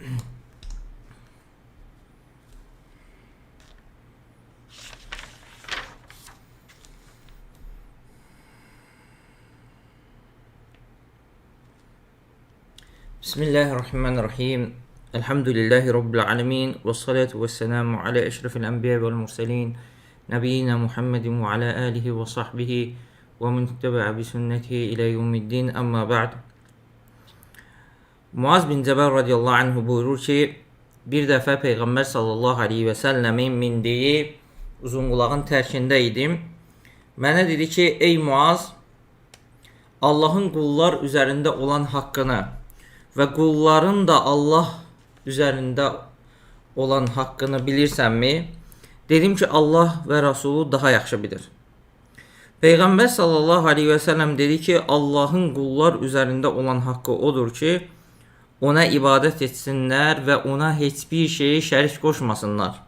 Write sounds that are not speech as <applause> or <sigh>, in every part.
بسم الله الرحمن الرحيم. الحمد لله رب العالمين والصلاة والسلام على أشرف الأنبياء والمرسلين نبينا محمد وعلى آله وصحبه ومن تبع بسنته إلى يوم الدين. أما بعد Muaz bin Cəbəl radiyallahu anhu buyurur ki, bir dəfə Peyğəmbər sallallahu aleyhi və səlləmin mindiyi uzunqulağın tərkində idim. Mənə dedi ki, ey Muaz, Allahın qullar üzərində olan haqqını və qulların da Allah üzərində olan haqqını bilirsənmi? Dedim ki, Allah və Rasulu daha yaxşı bilir. Peyğəmbər sallallahu aleyhi və səlləm dedi ki, Allahın qullar üzərində olan haqqı odur ki, ona ibadət etsinlər və ona heç bir şeyi şərik qoşmasınlar.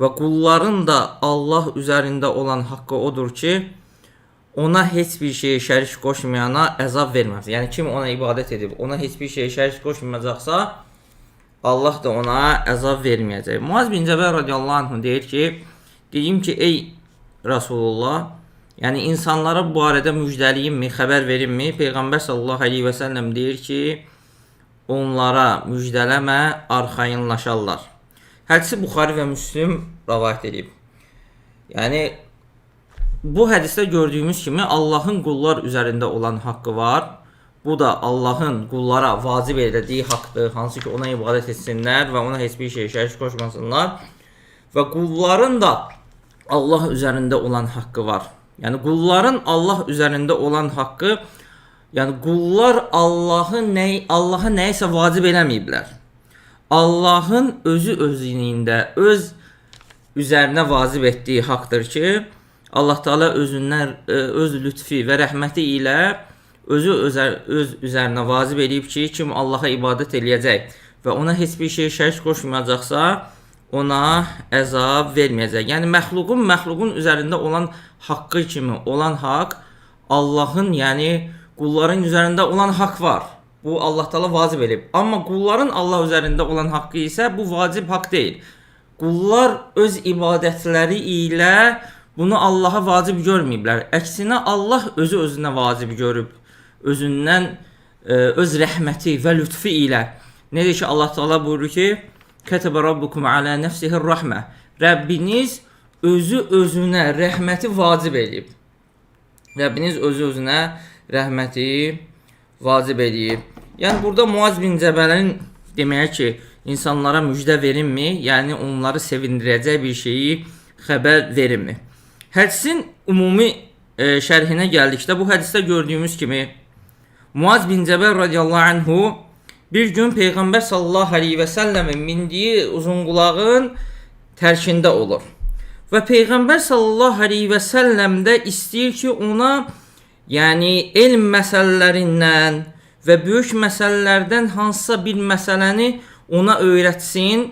Və qulların da Allah üzərində olan haqqı odur ki, ona heç bir şeyi şərik qoşmayana əzab verməz. Yəni kim ona ibadət edib, ona heç bir şeyi şərik qoşmayacaqsa, Allah da ona əzab verməyəcək. Muaz bin Cəbəl radiyallahu anh deyir ki, deyim ki, ey Rasulullah, yəni insanlara bu barədə müjdəliyimmi, xəbər verimmi? Peyğəmbər sallallahu əleyhi və səlləm deyir ki, onlara müjdələmə, arxayınlaşarlar. Hədisi Buxari və Müslim rivayet edib. Yəni bu hədisdə gördüyümüz kimi Allahın qullar üzərində olan haqqı var. Bu da Allahın qullara vacib elədiyi haqqdır, hansı ki ona ibadət etsinlər və ona heç bir şey şərik qoşmasınlar. Və qulların da Allah üzərində olan haqqı var. Yəni qulların Allah üzərində olan haqqı Yəni qullar Allahı nə Allaha nəyisə vacib eləməyiblər. Allahın özü özlüyündə öz üzərinə vacib etdiyi haqqdır ki, Allah Taala özündən e, öz lütfi və rəhməti ilə özü özər, öz üzərinə vacib edib ki, kim Allaha ibadət eləyəcək və ona heç bir şey şərik qoşmayacaqsa, ona əzab verməyəcək. Yəni məxluqun məxluqun üzərində olan haqqı kimi olan haqq Allahın, yəni qulların üzərində olan haqq var. Bu Allah Taala vacib edib. Amma qulların Allah üzərində olan haqqı isə bu vacib haqq deyil. Qullar öz ibadətləri ilə bunu Allaha vacib görməyiblər. Əksinə Allah özü özünə vacib görüb. Özündən e, öz rəhməti və lütfi ilə. Necə ki Allah Taala buyurur ki: "Kətəbə rabbukum alə nəfsihi rəhmə." Rəbbiniz özü özünə rəhməti vacib edib. Rəbbiniz özü özünə rəhməti vacib eləyib. Yəni burada Muaz bin Cəbəlin deməyə ki, insanlara müjdə verimmi? Yəni onları sevindirəcək bir şeyi xəbər verimmi? Hədisin ümumi e, şərhinə gəldikdə bu hədisdə gördüyümüz kimi Muaz bin Cəbəl radiyallahu anhu bir gün Peyğəmbər sallallahu əleyhi və səlləmin mindiyi uzunqulağın tərkində olur. Və Peyğəmbər sallallahu əleyhi və səlləm də istəyir ki, ona Yəni elm məsələlərindən və böyük məsələlərdən hansısa bir məsələni ona öyrətsin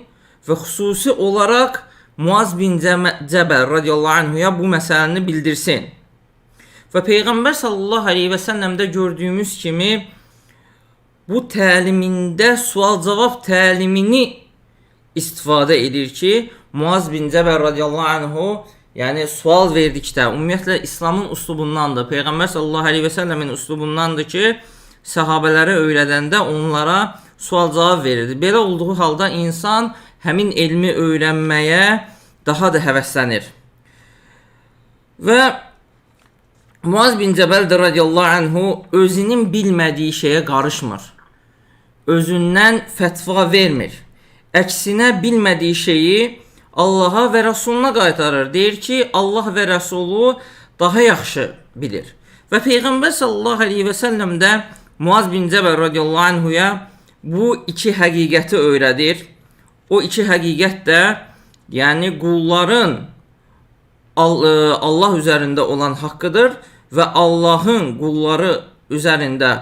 və xüsusi olaraq Muaz bin Cəbəl radiyallahu anhuya bu məsələni bildirsin. Və Peyğəmbər sallallahu əleyhi və səlləmdə gördüyümüz kimi bu təlimində sual-cavab təlimini istifadə edir ki, Muaz bin Cəbəl radiyallahu anhu Yəni sual verdikdə, ümumiyyətlə İslamın üslubundandır. Peyğəmbər sallallahu əleyhi və səlləmin üslubundandır ki, səhabələrə öyrədəndə onlara sual-cavab verirdi. Belə olduğu halda insan həmin elmi öyrənməyə daha da həvəslənir. Və Muaz bin Cəbəl də radiyallahu anhu özünün bilmədiyi şeyə qarışmır. Özündən fətva vermir. Əksinə bilmədiyi şeyi Allaha və Rəsuluna qaytarır. Deyir ki, Allah və Rəsulu daha yaxşı bilir. Və Peyğəmbər sallallahu əleyhi və səlləm də Muaz bin Cəbəl radiyallahu anhuya bu iki həqiqəti öyrədir. O iki həqiqət də yəni qulların e, Allah üzərində olan haqqıdır və Allahın qulları üzərində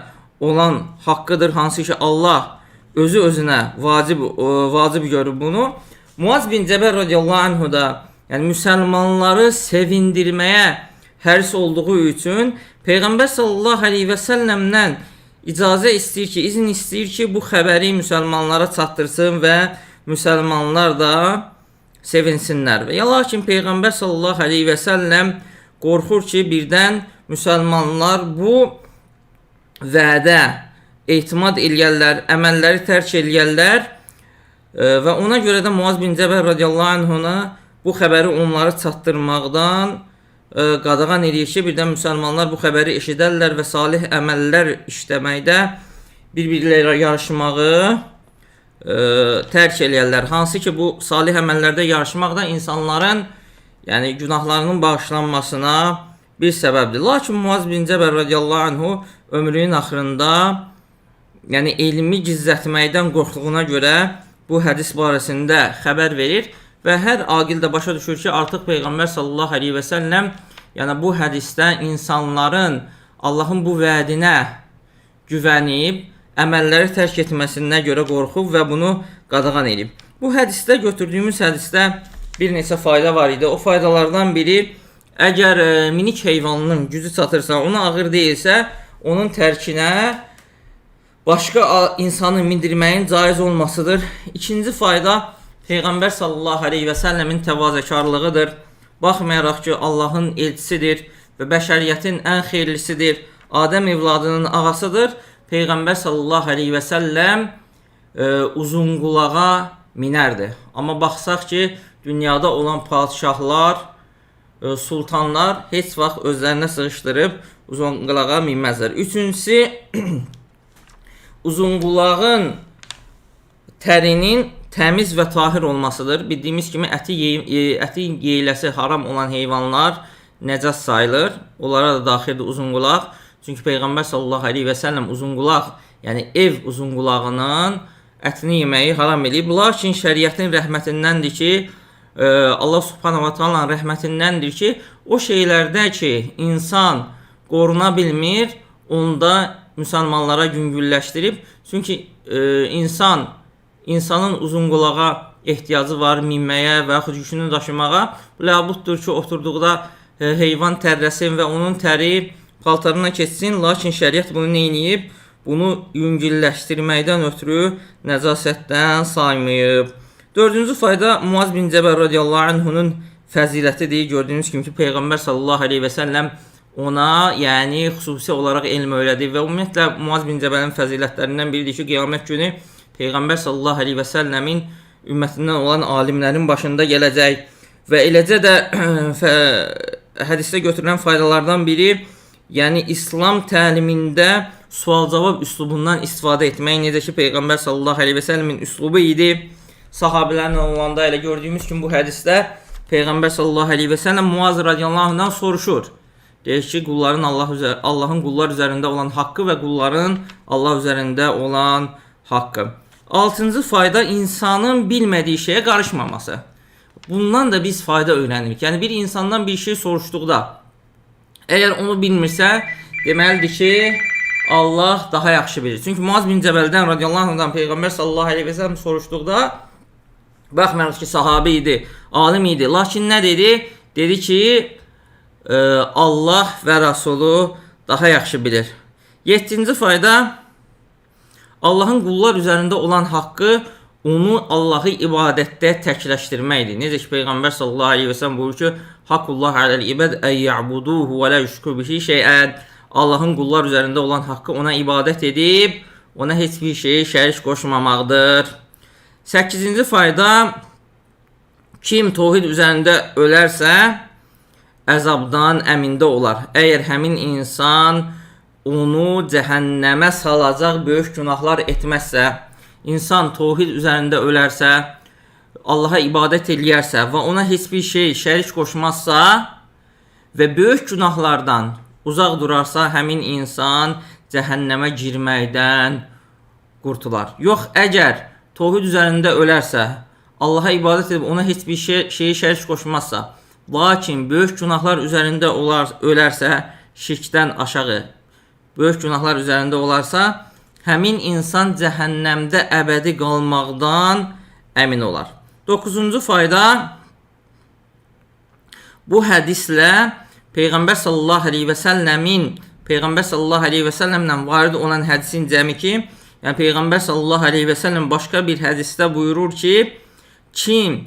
olan haqqıdır hansı ki Allah özü özünə vacib e, vacib görüb bunu. Muaz bin Cəbəl radiyallahu anhu da yəni müsəlmanları sevindirməyə həris olduğu üçün Peyğəmbər sallallahu əleyhi və səlləmdən icazə istəyir ki, izin istəyir ki, bu xəbəri müsəlmanlara çatdırsın və müsəlmanlar da sevinsinlər. Və lakin peyğəmbər sallallahu əleyhi və səlləm qorxur ki, birdən müsəlmanlar bu vədə etimad eləyərlər, əməlləri tərk eləyərlər və ona görə də Muaz bin Cəbəl radiyallahu anhuna bu xəbəri onları çatdırmaqdan e, qadağan eləyir ki, birdən müsəlmanlar bu xəbəri eşidərlər və salih əməllər işləməkdə bir-birləri yarışmağı e, tərk eləyərlər. Hansı ki, bu salih əməllərdə yarışmaq da insanların yəni günahlarının bağışlanmasına bir səbəbdir. Lakin Muaz bin Cəbəl radiyallahu anhu ömrünün axırında yəni elmi gizlətməkdən qorxduğuna görə bu hədis barəsində xəbər verir və hər aqil də başa düşür ki, artıq peyğəmbər sallallahu əleyhi və səlləm yəni bu hədisdə insanların Allahın bu vədinə güvənib əməlləri tərk etməsinə görə qorxub və bunu qadağan edib. Bu hədisdə götürdüyümüz hədisdə bir neçə fayda var idi. O faydalardan biri əgər e, minik heyvanının gücü çatırsa, ona ağır deyilsə, onun tərkinə başqa insanı mindirməyin caiz olmasıdır. İkinci fayda Peyğəmbər sallallahu əleyhi və səlləmin təvazökarlığıdır. Baxmayaraq ki, Allahın elçisidir və bəşəriyyətin ən xeyirlisidir. Adəm evladının ağasıdır. Peyğəmbər sallallahu əleyhi və səlləm e, uzun qulağa minərdi. Amma baxsaq ki, dünyada olan padşahlar, e, sultanlar heç vaxt özlərinə sığışdırıb uzun qulağa minməzlər. Üçüncüsü <clears throat> uzunqulağın tərinin təmiz və tahir olmasıdır. Bildiyimiz kimi əti yey e, əti yeyiləsi haram olan heyvanlar nəcas sayılır. Onlara da daxildir uzunqulaq. Çünki Peyğəmbər sallallahu əleyhi və səlləm uzunqulaq, yəni ev uzunqulağının ətini yeməyi haram eləyib. Lakin şəriətin rəhmətindəndir ki, e, Allah subhanahu va taalanın rəhmətindəndir ki, o şeylərdə ki, insan qoruna bilmir, onda müsəlmanlara yüngülləşdirib. Çünki e, insan insanın uzun qulağa ehtiyacı var minməyə və yaxud yükünü daşımağa. Bu labuddur ki, oturduqda e, heyvan tərləsin və onun təri paltarına keçsin, lakin şəriət bunu edib? Bunu yüngülləşdirməkdən ötürü nəcasətdən saymayıb. Dördüncü fayda Muaz bin Cəbəl radiyallahu anhunun fəzilətidir. Gördüyünüz kimi ki, Peyğəmbər sallallahu əleyhi və səlləm ona, yəni xüsusi olaraq elm öyrədib və ümumiyyətlə Muaz bin Cəbəlin fəzilətlərindən biridir ki, qiyamət günü Peyğəmbər sallallahu əleyhi və səlləmin ümmətindən olan alimlərin başında gələcək və eləcə də <clears throat> hədisdə götürülən faydalardan biri, yəni İslam təlimində sual-cavab üslubundan istifadə etmək, necə ki Peyğəmbər sallallahu əleyhi və səlləmin üslubu idi. Sahabelərlə olanda elə gördüyümüz kimi bu hədisdə Peyğəmbər sallallahu əleyhi və səlləm Muaz radiyallahu anhdan soruşur. Deyir ki, qulların Allah Allahın qullar üzərində olan haqqı və qulların Allah üzərində olan haqqı. 6-cı fayda insanın bilmədiyi şeyə qarışmaması. Bundan da biz fayda öyrənirik. Yəni bir insandan bir şey soruşduqda əgər onu bilmirsə, deməlidir ki, Allah daha yaxşı bilir. Çünki Muaz bin Cəbəldən radiyallahu anhdan Peyğəmbər sallallahu əleyhi və səlləm soruşduqda baxmayaraq ki, sahabe idi, alim idi, lakin nə dedi? Dedi ki, Allah və Rəsulu daha yaxşı bilir. 7-ci fayda Allahın qullar üzərində olan haqqı onu Allahı ibadətdə təkləşdirməkdir. Necə ki Peyğəmbər sallallahu əleyhi və səlləm buyurur ki, "Haqqullah aləl ibad ey ya'buduhu və la yushriku bihi şey'an." Allahın qullar üzərində olan haqqı ona ibadət edib, ona heç bir şeyi şərik qoşmamaqdır. 8-ci fayda kim təvhid üzərində ölərsə, əzabdan əmində olar. Əgər həmin insan onu cəhənnəmə salacaq böyük günahlar etməzsə, insan təvhid üzərində ölərsə, Allaha ibadət eləyərsə və ona heç bir şey şərik qoşmazsa və böyük günahlardan uzaq durarsa, həmin insan cəhənnəmə girməkdən qurtular. Yox, əgər təvhid üzərində ölərsə, Allaha ibadət edib ona heç bir şey şeyi şərik qoşmazsa, lakin böyük günahlar üzərində olar ölərsə, şirkdən aşağı böyük günahlar üzərində olarsa, həmin insan cəhənnəmdə əbədi qalmaqdan əmin olar. 9-cu fayda bu hədislə Peyğəmbər sallallahu əleyhi və səlləmin Peyğəmbər sallallahu əleyhi və səlləmlə varid olan hədisin cəmi ki, yəni Peyğəmbər sallallahu əleyhi və səlləm başqa bir hədisdə buyurur ki, kim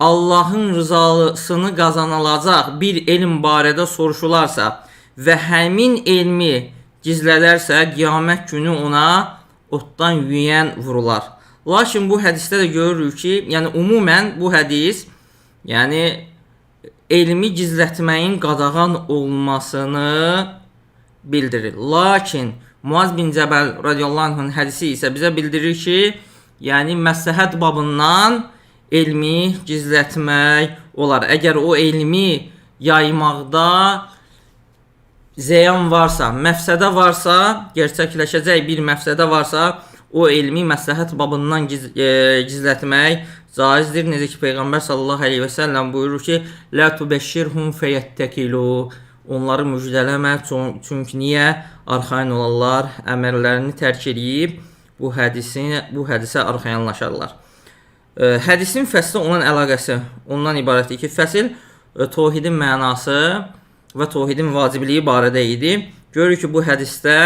Allahın rızasını qazanılacaq bir elm barədə soruşularsa və həmin elmi gizlədərsə, qiyamət günü ona otdan yüyən vurular. Lakin bu hədisdə də görürük ki, yəni ümumən bu hədis, yəni elmi gizlətməyin qadağan olmasını bildirir. Lakin Muaz bin Cəbəl radiyallahu anh'ın hədisi isə bizə bildirir ki, yəni məsləhət babından elmi gizlətmək olar. Əgər o elmi yaymaqda zeyan varsa, məfsədə varsa, gerçəkləşəcək bir məfsədə varsa, o elmi məsləhət babından giz, e, gizlətmək caizdir. Necə ki Peyğəmbər sallallahu əleyhi və səlləm buyurur ki: "La tubəşşirhum feyettakilu." Onları müjdələmə, çün- çünki niyə arxayın olarlar, əmrlərini tərk edib bu hədisi bu hədisə arxayınlaşarlar. Hədisin fəsli olan əlaqəsi ondan ibarətdir ki, fəsil e, tohidin mənası və tohidin vacibliyi barədə idi. Görürük ki, bu hədisdə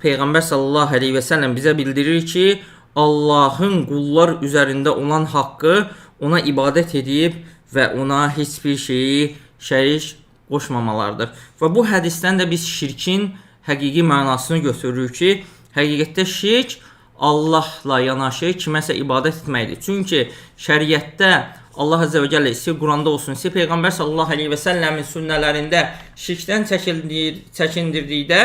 Peyğəmbər sallallahu əleyhi və səlləm bizə bildirir ki, Allahın qullar üzərində olan haqqı ona ibadət edib və ona heç bir şeyi şərik qoşmamalardır. Və bu hədisdən də biz şirkin həqiqi mənasını götürürük ki, həqiqətdə şirk Allahla yanaşı kiməsə ibadət etməkdir. Çünki şəriətdə Allah Azze ve Celle istəyir Quranda olsun, istəyir Peyğəmbər sallallahu aleyhi və səlləmin sünnələrində şirkdən çəkindir, çəkindirdikdə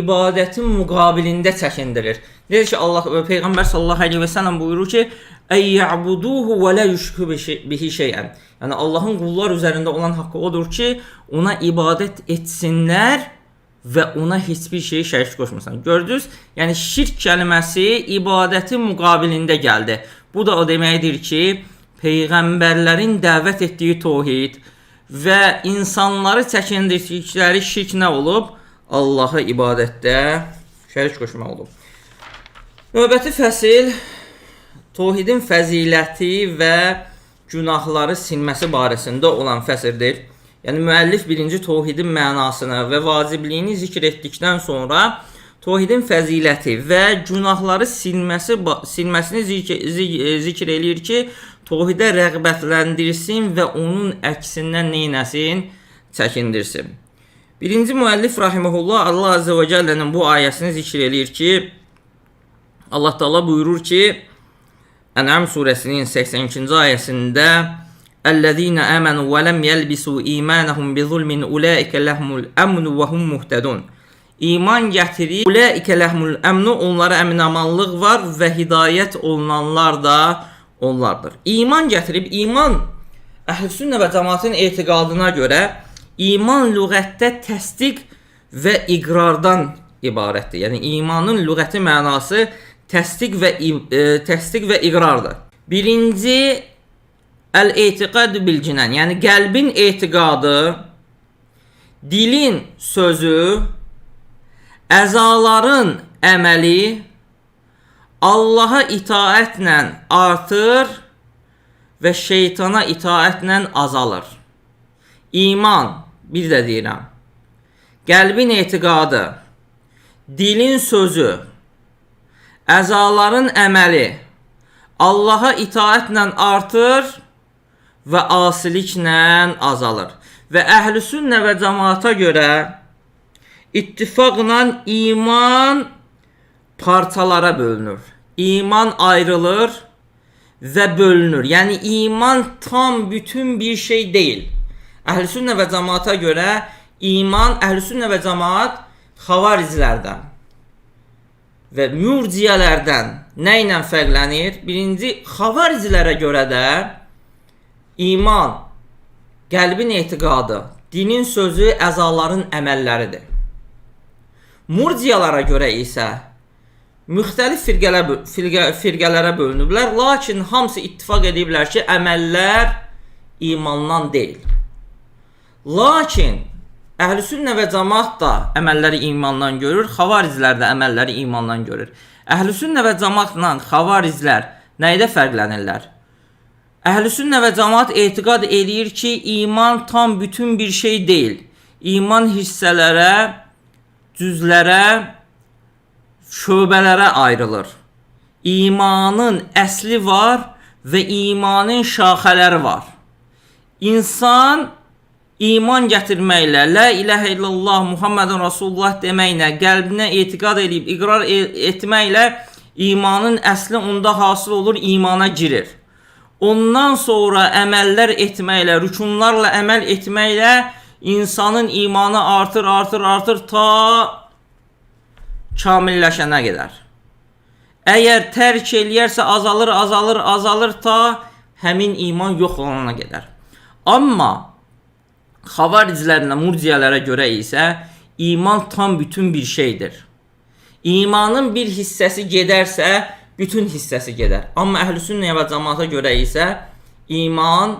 ibadətin müqabilində çəkindirir. Deyir ki, Allah Peyğəmbər sallallahu aleyhi və səlləm buyurur ki, "Ey ya'buduhu və la yushriku bihi şey'ən." Yəni Allahın qullar üzərində olan haqqı odur ki, ona ibadət etsinlər və ona heç bir şey şərik qoşmasın. Gördünüz? Yəni şirk kəlməsi ibadətin müqabilində gəldi. Bu da o deməkdir ki, peyğəmbərlərin dəvət etdiyi təvhid və insanları çəkindirdikləri şirk nə olub? Allah'a ibadətdə şərik qoşmaq olub. Növbəti fəsil təvhidin fəziləti və günahları silməsi barəsində olan fəsildir. Yəni müəllif birinci təvhidin mənasını və vacibliyini zikr etdikdən sonra təvhidin fəziləti və günahları silməsi silməsini zikr, zikr eləyir ki, təvhidə rəğbətləndirsin və onun əksindən neynəsin? Çəkindirsin. Birinci müəllif rahimehullah Allah azze və cəllənin bu ayəsini zikr eləyir ki, Allah Taala buyurur ki, Ən'am surəsinin 82-ci ayəsində "Ellezina amanu və lem yelbisu imanahum bizulmin ulaika lehumul amnu və hum muhtedun." İman gətirib, ulaika lehumul amnu onlara əminamanlıq var və hidayət olunanlar da onlardır. İman gətirib, iman Əhlüsünnə və cəmaətin etiqadına görə iman lüğətdə təsdiq və iqrardan ibarətdir. Yəni imanın lüğəti mənası təsdiq və e, təsdiq və iqrardır. Birinci əl-etiqad bil cinan, yəni qəlbin etiqadı, dilin sözü, əzaların əməli Allaha itaətlə artır və şeytana itaətlə azalır. İman, bir də deyirəm. Qəlbin etiqadı, dilin sözü, əzaların əməli Allaha itaətlə artır və asiliklə azalır. Və əhlüsünnə və cəmaata görə ittifaqla iman parçalara bölünür. İman ayrılır və bölünür. Yəni iman tam bütün bir şey deyil. Əhlüsünnə və cəmaata görə iman əhlüsünnə və cəmaat xavarizlərdən və mürciələrdən nə ilə fərqlənir? Birinci, xavaricilərə görə də iman qəlbin etiqadı, dinin sözü, əzaların əməlləridir. Murciyalara görə isə müxtəlif firqələr, firqə, firqələrə bölünüblər, lakin hamısı ittifaq ediblər ki, əməllər imandan deyil. Lakin Əhlüsünnə və cemaat da əməlləri imandan görür, xavariclər də əməlləri imandan görür. Əhlüsünnə və cemaatla xavariclər nəydə fərqlənirlər? Əhlüsünnə və cemaat etiqad eləyir ki, iman tam bütün bir şey deyil. İman hissələrə cüzlərə, şöbələrə ayrılır. İmanın əsli var və imanın şaxələri var. İnsan iman gətirməklə, la ilahə illallah Muhammedun Rasulullah deməklə, qəlbinə etiqad edib iqrar e- etməklə imanın əsli onda hasıl olur, imana girir. Ondan sonra əməllər etməklə, rükunlarla əməl etməklə insanın imanı artır, artır, artır ta kamilləşənə qədər. Əgər tərk eləyərsə azalır, azalır, azalır ta həmin iman yox olana qədər. Amma xavariclərlə, murciyalara görə isə iman tam bütün bir şeydir. İmanın bir hissəsi gedərsə, bütün hissəsi gedər. Amma əhlüsünnə və cemaata görə isə iman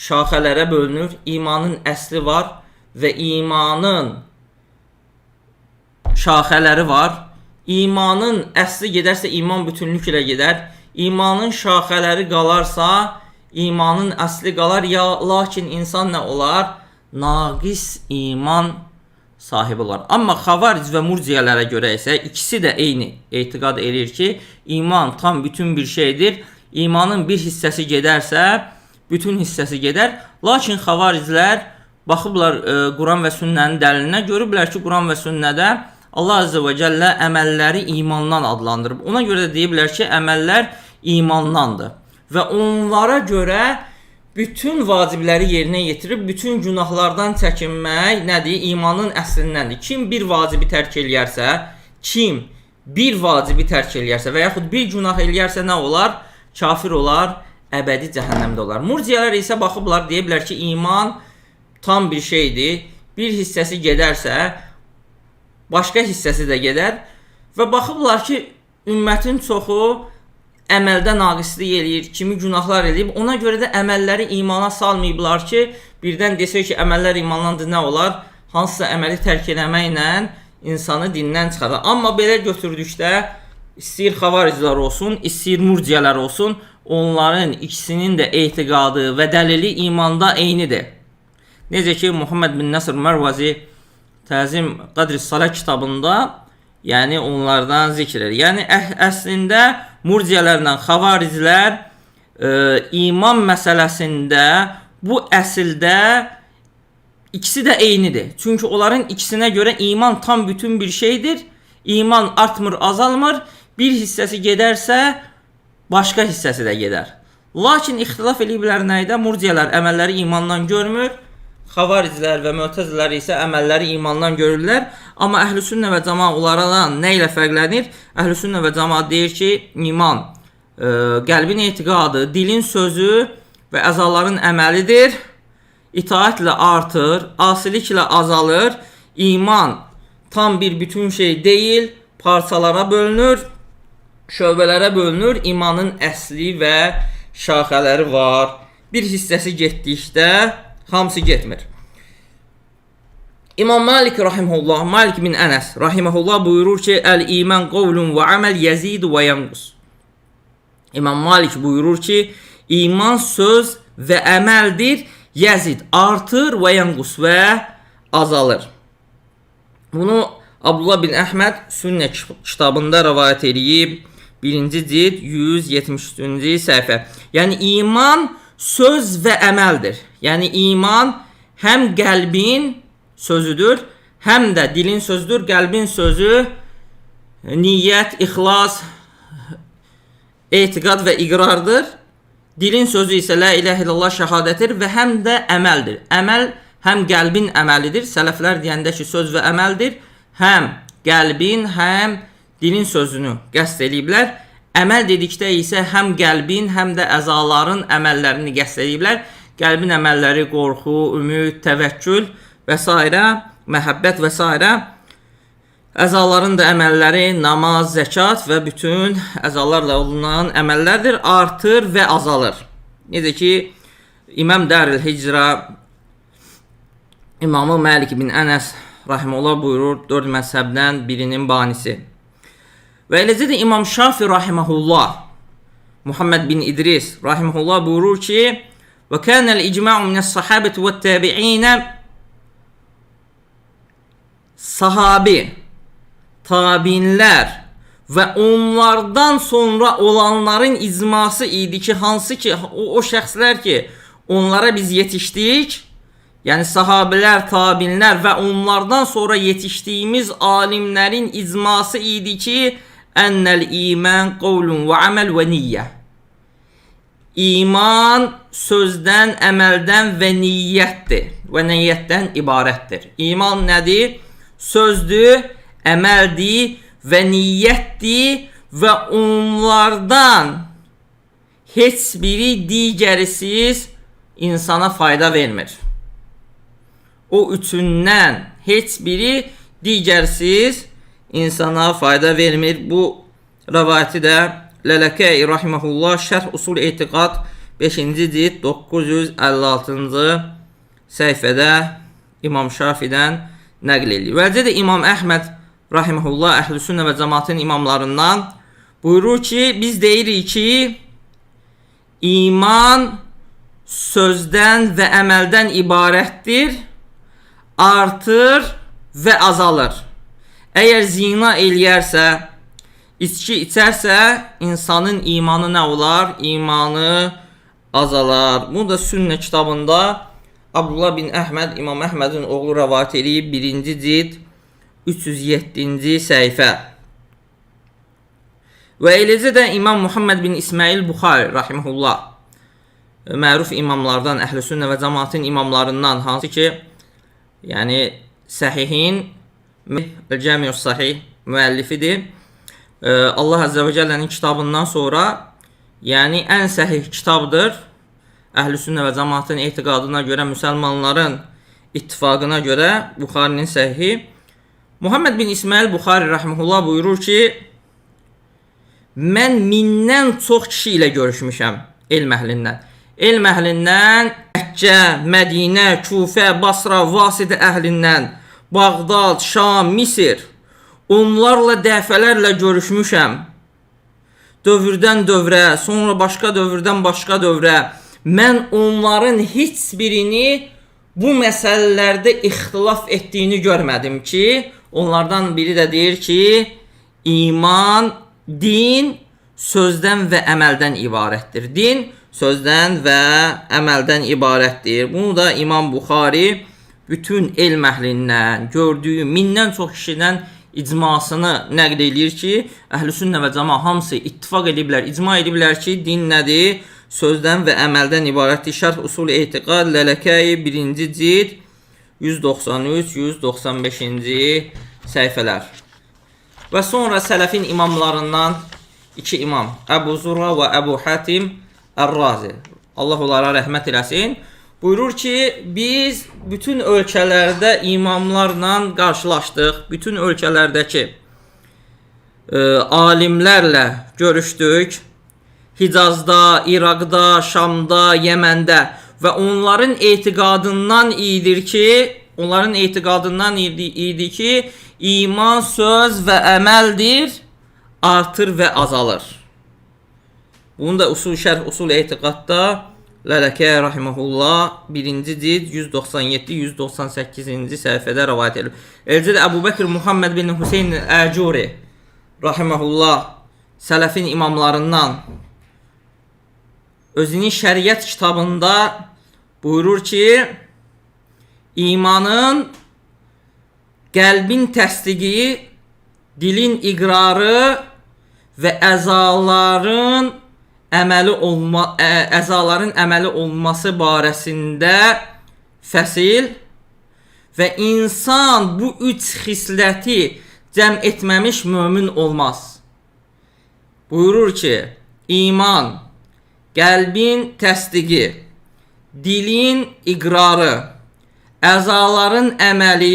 şaxələrə bölünür. İmanın əsli var və imanın şaxələri var. İmanın əsli gedərsə iman bütünlüklə gedər. İmanın şaxələri qalarsa imanın əsli qalar ya lakin insan nə olar? Naqis iman sahibi olar. Amma xavaric və murciyalara görə isə ikisi də eyni etiqad edir ki, iman tam bütün bir şeydir. İmanın bir hissəsi gedərsə, bütün hissəsi gedər. Lakin xavariclər baxıblar e, Quran və sünnənin dəlilinə görüblər ki, Quran və sünnədə Allah Azze və Cəllə əməlləri imandan adlandırıb. Ona görə də deyiblər ki, əməllər imandandır. Və onlara görə bütün vacibləri yerinə yetirib bütün günahlardan çəkinmək nədir? İmanın əslindəndir. Kim bir vacibi tərk eləyərsə, kim bir vacibi tərk eləyərsə və yaxud bir günah eləyərsə nə olar? Kafir olar, əbədi cəhənnəmdə olar. Murciyalar isə baxıblar, deyiblər ki, iman tam bir şeydir. Bir hissəsi gedərsə, başqa hissəsi də gedər və baxıblar ki, ümmətin çoxu əməldə naqislik eləyir, kimi günahlar eləyib. Ona görə də əməlləri imana salmayıblar ki, birdən desək ki, əməllər imandandır, nə olar? Hansısa əməli tərk eləməklə insanı dindən çıxarır. Amma belə götürdükdə istəyir xavaricilər olsun, istəyir murciyalar olsun, onların ikisinin də etiqadı və dəlili imanda eynidir. Necə ki Muhammed bin Nasr Mərvazi Təzim Qadri Salah kitabında yəni onlardan zikr edir. Yəni əh əslində murciyalarla xavariclər e, iman məsələsində bu əsildə ikisi də eynidir. Çünki onların ikisinə görə iman tam bütün bir şeydir. İman artmır, azalmır. Bir hissəsi gedərsə, başqa hissəsi də gedər. Lakin ixtilaf eləyiblər nəyidə? Murciyalar əməlləri imandan görmür. Xavariclər və Mötəzilər isə əməlləri imandan görürlər. Amma Əhlüsünnə və Cemaat onlardan nə ilə fərqlənir? Əhlüsünnə və Cemaat deyir ki, iman e, qəlbin etiqadı, dilin sözü və əzaların əməlidir. İtaatlə artır, asiliklə azalır. İman tam bir bütün şey deyil, parçalara bölünür, şöbələrə bölünür. İmanın əsli və şaxələri var. Bir hissəsi getdikdə hamısı getmir. İmam Malik rahimehullah, Malik bin Enes rahimehullah buyurur ki, el iman qavlun və amel yazid və yanqus. İmam Malik buyurur ki, iman söz və əməldir, yazid artır və yanqus və azalır. Bunu Abdullah bin Əhməd Sünnə kitabında rivayet edib. 1-ci cild 173-cü səhifə. Yəni iman söz və əməldir. Yəni iman həm qəlbin sözüdür, həm də dilin sözüdür. Qəlbin sözü niyyət, ixlas, etiqad və iqrardır. Dilin sözü isə la ilahe illallah şahadətir və həm də əməldir. Əməl həm qəlbin əməlidir. Sələflər deyəndə ki, söz və əməldir. Həm qəlbin, həm dilin sözünü qəsd eləyiblər. Əməl dedikdə isə həm qəlbin, həm də əzaların əməllərini qəsd ediblər. Qəlbin əməlləri qorxu, ümid, təvəkkül və s. məhəbbət və s. Əzaların da əməlləri namaz, zəkat və bütün əzalarla olunan əməllərdir, artır və azalır. Necə ki İmam Dəril Hicra İmamı Məlik bin Ənəs rahimehullah buyurur, 4 məzhəbdən birinin banisi. Və eləcə də İmam Şafi rahimehullah Muhammed bin İdris rahimehullah buyurur ki: "Və kanəl icma'u minəs sahabeti və təbi'in sahabi, tabinlər və onlardan sonra olanların icması idi ki, hansı ki o, o şəxslər ki, onlara biz yetişdik, yəni sahabilər, tabinlər və onlardan sonra yetişdiyimiz alimlərin icması idi ki, ennel iman qavlun və əməl və niyyə. İman sözdən, əməldən və niyyətdir və niyyətdən ibarətdir. İman nədir? Sözdür, əməldir və niyyətdir və onlardan heç biri digərisiz insana fayda vermir. O üçündən heç biri digərsiz insana fayda vermir. Bu rəvayəti də Lələkəy rahimehullah Şərh Usul Etiqad 5-ci cild 956-cı səhifədə İmam Şafidən nəql edir. Və eləcə də İmam Əhməd rahimehullah Əhlüsünnə və cəmaatın imamlarından buyurur ki, biz deyirik ki, iman sözdən və əməldən ibarətdir, artır və azalır. Əgər zina eləyərsə, içki içərsə, insanın imanı nə olar? İmanı azalar. Bu da Sünnə kitabında Abdullah bin Əhməd İmam Əhmədin oğlu rivayet eləyib 1-ci cild 307-ci səhifə. Və eləcə də İmam Muhammed bin İsmail Buxari rahimehullah məruf imamlardan, Əhlüsünnə və cəmaatın imamlarından hansı ki, yəni Səhihin Cəmius Sahih müəllifidir. Ee, Allah Azze və Cəllənin kitabından sonra yəni ən səhih kitabdır. Əhlüsünnə və cəmaatın etiqadına görə, müsəlmanların ittifaqına görə Buxarinin səhihi. Muhammed bin İsmail Buxari rahmehullah buyurur ki, mən mindən çox kişi ilə görüşmüşəm elm əhlindən. Elm əhlindən Məkkə, Mədinə, Kufə, Basra, Vasidə əhlindən, Bağdad, Şam, Misir Onlarla dəfələrlə görüşmüşəm. Dövrdən dövrə, sonra başqa dövrdən başqa dövrə. Mən onların heç birini bu məsələlərdə ixtilaf etdiyini görmədim ki, onlardan biri də deyir ki, iman, din sözdən və əməldən ibarətdir. Din sözdən və əməldən ibarətdir. Bunu da İmam Buxari bütün elm əhlindən gördüyü mindən çox kişidən icmasını nəql eləyir ki, Əhlüsünnə və Cəma hamısı ittifaq ediblər, icma ediblər ki, din nədir? Sözdən və əməldən ibarətdir. Şərh Usul Etiqad Lələkəyi 1-ci cild 193-195-ci səhifələr. Və sonra sələfin imamlarından iki imam, Əbu Zurra və Əbu Hatim Ər-Razi. Allah onlara rəhmət eləsin. Buyurur ki, biz bütün ölkələrdə imamlarla qarşılaşdıq. Bütün ölkələrdəki e, alimlərlə görüşdük. Hicazda, İraqda, Şamda, Yəməndə və onların etiqadından idir ki, onların etiqadından idi ki, iman söz və əməldir, artır və azalır. Bunu da usul şərh usul etiqadda Lələkə rahimehullah 1-ci cild 197-198-ci səhifədə rivayet edilib. Eləcə də Əbu Bəkr Muhammed bin Hüseyn Əcuri rahimehullah sələfin imamlarından özünün şəriət kitabında buyurur ki, imanın qəlbin təsdiqi, dilin iqrarı və əzaların əməli olma ə, əzaların əməli olması barəsində fəsil və insan bu üç xisləti cəm etməmiş mömin olmaz. Buyurur ki, iman, qəlbin təsdiqi, dilin iqrarı, əzaların əməli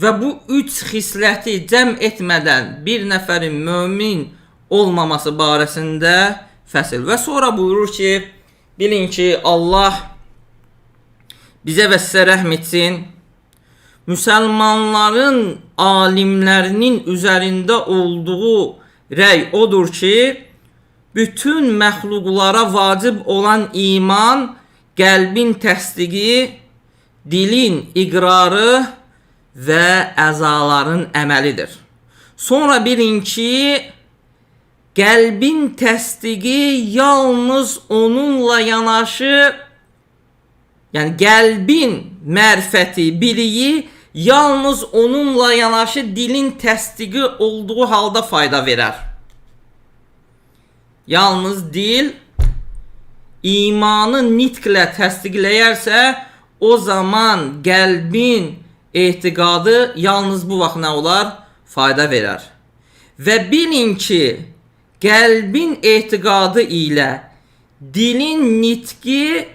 və bu üç xisləti cəm etmədən bir nəfərin mömin olmaması barəsində fəsil. Və sonra buyurur ki, bilin ki, Allah bizə və sizə rəhm etsin. Müsəlmanların alimlərinin üzərində olduğu rəy odur ki, bütün məxluqlara vacib olan iman, qəlbin təsdiqi, dilin iqrarı və əzaların əməlidir. Sonra bilin ki, qəlbin təsdiqi yalnız onunla yanaşı, yəni qəlbin mərifəti, biliyi yalnız onunla yanaşı dilin təsdiqi olduğu halda fayda verər. Yalnız dil imanı nitqlə təsdiqləyərsə, o zaman qəlbin etiqadı yalnız bu vaxt nə olar? Fayda verər. Və bilin ki, qəlbin etiqadı ilə dilin nitqi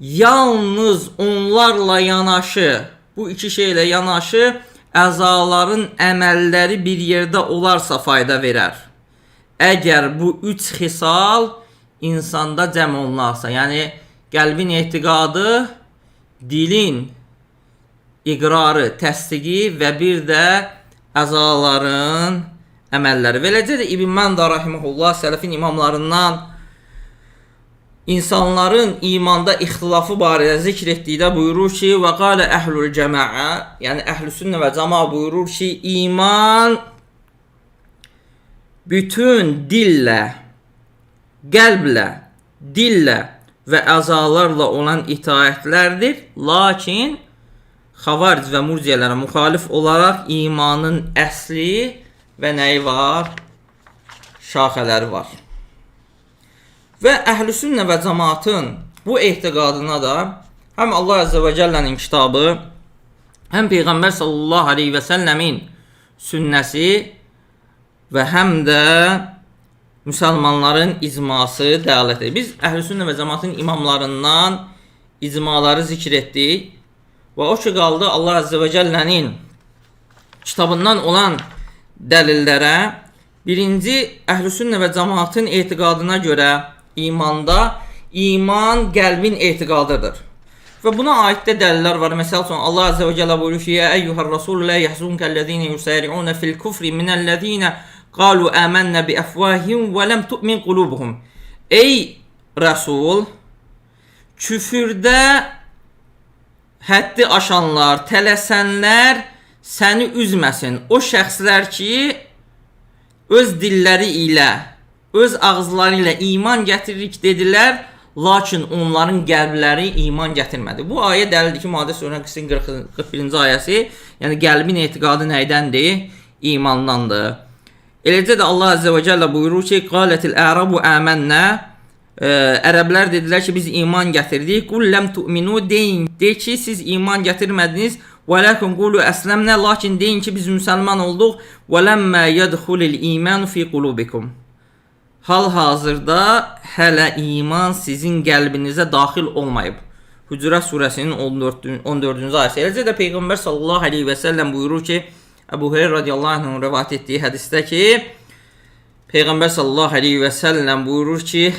yalnız onlarla yanaşı, bu iki şeylə yanaşı əzaların əməlləri bir yerdə olarsa fayda verər. Əgər bu üç xisal insanda cəm olunarsa, yəni qəlbin etiqadı, dilin iqrarı, təsdiqi və bir də əzaların əməlləri. Beləcə də İbn Məndə rahimehullah sələfin imamlarından insanların imanda ixtilafı barədə zikr etdikdə buyurur ki, və qalə əhlul cəmaə, yəni əhlüsünnə və cəma buyurur ki, iman bütün dillə, qəlblə, dillə və əzalarla olan itaətlərdir. Lakin xavaric və murciyələrə müxalif olaraq imanın əsli və nəyi var? Şaxələri var. Və əhlüsünnə və cəmaatın bu etiqadına da həm Allah Azze və Cəllənin kitabı, həm Peyğəmbər sallallahu aleyhi və səlləmin sünnəsi və həm də müsəlmanların icması dəlalət. Biz əhlüsünnə və cəmaatın imamlarından icmaları zikr etdik və o ki qaldı Allah Azze və Cəllənin kitabından olan dəlillərə birinci əhlüsünnə və cəmaatın etiqadına görə imanda iman qəlbin etiqadıdır. Və buna aid də dəlillər var. Məsəl Allah Azze və Cəllə buyurur ki: "Ya eyyuhar rasul la yahzunkellezine yusari'un fil kufri minellezine qalu amanna bi afwahihim və lam tu'min qulubuhum." Ey Rəsul, küfürdə həddi aşanlar, tələsənlər səni üzməsin. O şəxslər ki, öz dilləri ilə öz ağızları ilə iman gətiririk dedilər, lakin onların qəlbləri iman gətirmədi. Bu ayə dəlildir ki, Madə surəsinin 41-ci ayəsi, yəni qəlbin etiqadı nədəndir? İmandandır. Eləcə də Allah Azze və Cəllə buyurur ki, Qalətil ərabu əmənnə ə, Ərəblər dedilər ki, biz iman gətirdik. Qul ləm tu'minu deyin. De ki, siz iman gətirmədiniz. Və lakin qulu əsləmnə, lakin deyin ki, biz müsəlman olduq. Və ləmmə yədxulil imanu fi qulubikum. Hal-hazırda hələ iman sizin qəlbinizə daxil olmayıb. Hucurat surəsinin 14-cü 14 ayəsi. Eləcə də Peyğəmbər sallallahu əleyhi və səlləm buyurur ki, Əbu Hüreyrə radiyallahu anhun rivayet etdiyi hədisdə ki, Peyğəmbər sallallahu əleyhi və səlləm buyurur ki,